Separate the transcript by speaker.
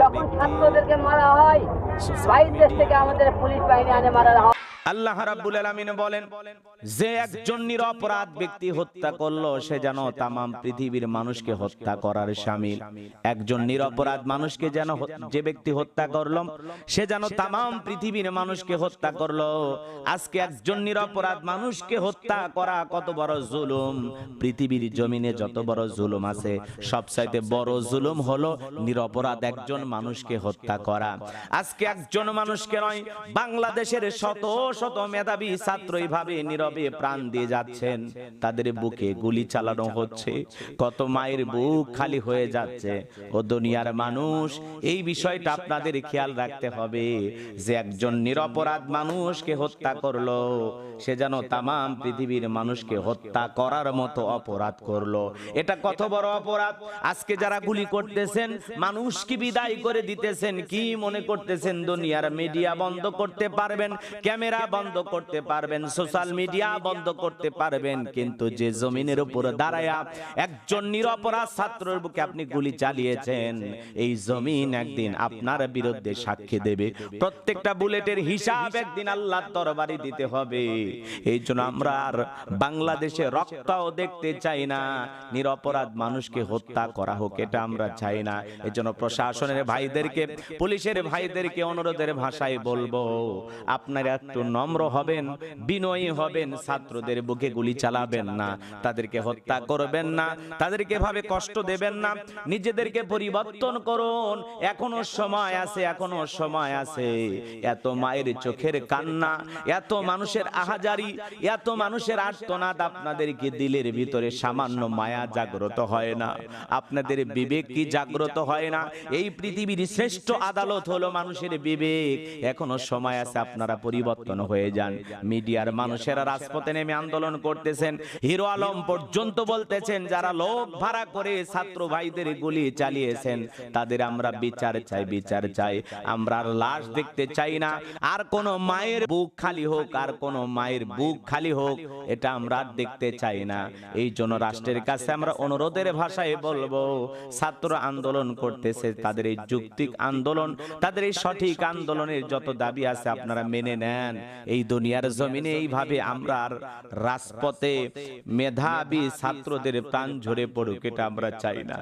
Speaker 1: যখন ছাত্রদেরকে মারা হয় বাইরের দেশ থেকে আমাদের পুলিশ বাহিনী আনে মারা হয়
Speaker 2: আল্লাহ রাব্বুল আলামিন বলেন, যে একজন নিরপরাধ ব্যক্তি হত্যা করল, সে যেন তামাম পৃথিবীর মানুষকে হত্যা করার শামিল একজন নিরপরাধ মানুষকে যেন যে ব্যক্তি হত্যা করল, সে যেন তামাম পৃথিবীর মানুষকে হত্যা করল। আজকে একজন নিরপরাধ মানুষকে হত্যা করা কত বড় জুলুম। পৃথিবীর জমিনে যত বড় জুলুম আছে, সবচাইতে বড় জুলুম হলো নিরপরাধ একজন মানুষকে হত্যা করা। আজকে একজন মানুষকে নয়, বাংলাদেশের শত শত মেধাবী ছাত্র এইভাবে নীরবে প্রাণ দিয়ে যাচ্ছেন। তাদের বুকে গুলি চালানো হচ্ছে। কত মায়ের বুক খালি হয়ে যাচ্ছে। ও দুনিয়ার মানুষ, এই বিষয়টা আপনাদের খেয়াল রাখতে হবে যে একজন নিরপরাধ মানুষকে হত্যা করল, সে যেন তামাম পৃথিবীর মানুষকে হত্যা করার মতো অপরাধ করল। এটা কত বড় অপরাধ? আজকে যারা গুলি করতেছেন মানুষকে বিদায় করে দিতেছেন? কি মনে করতেছেন? দুনিয়ার মিডিয়া বন্ধ করতে পারবেন? ক্যামেরা বন্ধ করতে পারবেন সোশ্যাল মিডিয়া বন্ধ করতে পারবেন, কিন্তু যে জমিনের উপর দাঁড়ায়া একজন নিরপরাধ ছাত্রের বুকে আপনি গুলি চালিয়েছেন, এই জমিন একদিন আপনার বিরুদ্ধে সাক্ষী দেবে। প্রত্যেকটা বুলেটের হিসাব একদিন আল্লাহর দরবারে দিতে হবে। এই জন্য আমরা আর বাংলাদেশে রক্তও দেখতে চাই না, নিরপরাধ মানুষকে হত্যা করা হোক, এটা আমরা চাই না। এই জন্য প্রশাসনের ভাইদেরকে, পুলিশের ভাইদেরকে অনুরোধের ভাষায় বলব, আপনারা একটু নম্র হবেন, বিনয়ী হবেন, ছাত্রদের বুকে গুলি চালাবেন না, তাদেরকে হত্যা করবেন না, তাদেরকে ভাবে কষ্ট দেবেন না, নিজেদেরকে পরিবর্তন করুন, এখনও সময় আছে, এখনও সময় আছে। এত মায়ের চোখের কান্না, এত মানুষের আহাজারি, এত মানুষের আর্তনাদ আপনাদেরকে দিলের ভিতরে সামান্য মায়া জাগ্রত হয় না। আপনাদের বিবেক কি জাগ্রত হয় না? এই পৃথিবীর শ্রেষ্ঠ আদালত হলো মানুষের বিবেক। এখনও সময় আছে, আপনারা পরিবর্তন হয়ে যান। মিডিয়ার মানুষেরা রাজপথে নেমে আন্দোলন করতেছেন। হিরো আলম পর্যন্ত বলতেছেন, যারা লোক ভাড়া করে ছাত্র ভাইদের গুলি চালিয়েছেন, তাদের আমরা বিচার চাই বিচার চাই। আমরা আর লাশ দেখতে চাই না। আর কোন মায়ের বুক খালি হোক, আর কোন মায়ের বুক খালি হোক, এটা আমরা আর দেখতে চাই না। এই জন্য রাষ্ট্রের কাছে আমরা অনুরোধের ভাষায় বলব, ছাত্র আন্দোলন করতেছে, তাদের এই যুক্তিক আন্দোলন, তাদের এই সঠিক আন্দোলনের যত দাবি আছে আপনারা মেনে নেন। এই দুনিয়ার জমিনে এইভাবে আমরা আর রাজপথে মেধাবী ছাত্রদের প্রাণ ঝরে পড়ুক, এটা আমরা চাই না।